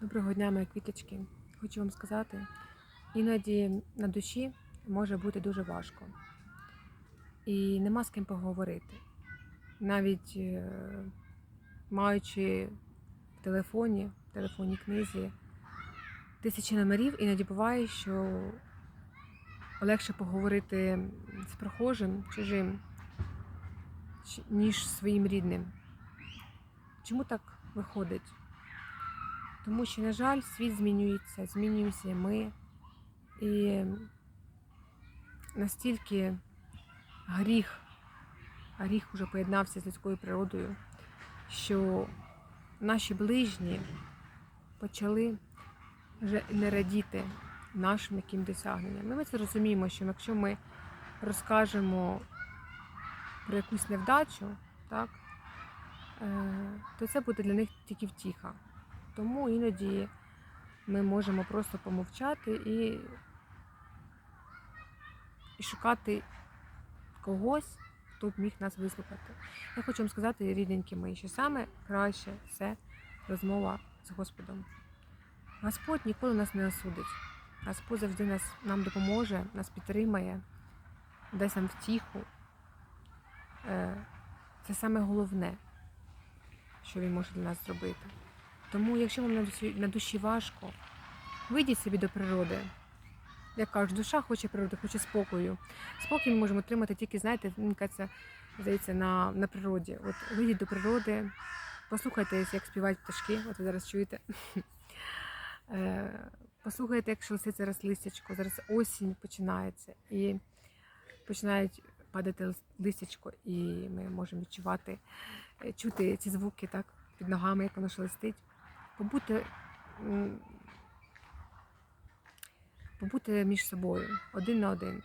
Доброго дня, мої квіточки. Хочу вам сказати, іноді на душі може бути дуже важко. І нема з ким поговорити. Навіть е, маючи в телефоні, в телефонній книзі тисячі номерів, іноді буває, що легше поговорити з прохожим, чужим, ніж своїм рідним. Чому так виходить? Тому що, на жаль, світ змінюється, змінюємося ми. І настільки гріх, гріх уже поєднався з людською природою, що наші ближні почали вже не радіти нашим яким досягненням. Ми це розуміємо, що якщо ми розкажемо про якусь невдачу, так, е, то це буде для них тільки втіха. Тому іноді ми можемо просто помовчати і, і шукати когось, хто б міг нас вислухати. Я хочу вам сказати, рідненькі мої, що саме краще це розмова з Господом. Господь ніколи нас не осудить. Господь завжди нас, нам допоможе, нас підтримає, дасть нам втіху. Е, Це саме головне, що він може для нас зробити. Тому, якщо вам на душі, важко, вийдіть собі до природи. Як кажуть, душа хоче природи, хоче спокою. Спокій ми можемо отримати тільки, знаєте, кажеться, здається, на, на природі. От вийдіть до природи, послухайте, як співають пташки, от ви зараз чуєте. Е, Послухайте, як шелеститься зараз листячко. Зараз осінь починається і починають падати лис- листячко, і ми можемо відчувати, е, чути ці звуки так, під ногами, як воно шелестить. Побути, побути між собою один на один.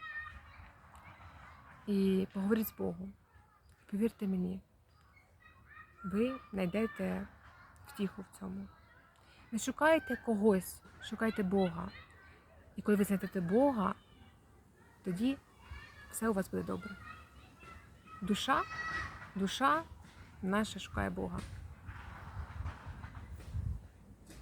І поговоріть з Богом. Повірте мені, ви знайдете втіху в цьому. Не шукайте когось, шукайте Бога. І коли ви знайдете Бога, тоді все у вас буде добре. Душа, душа наша шукає Бога.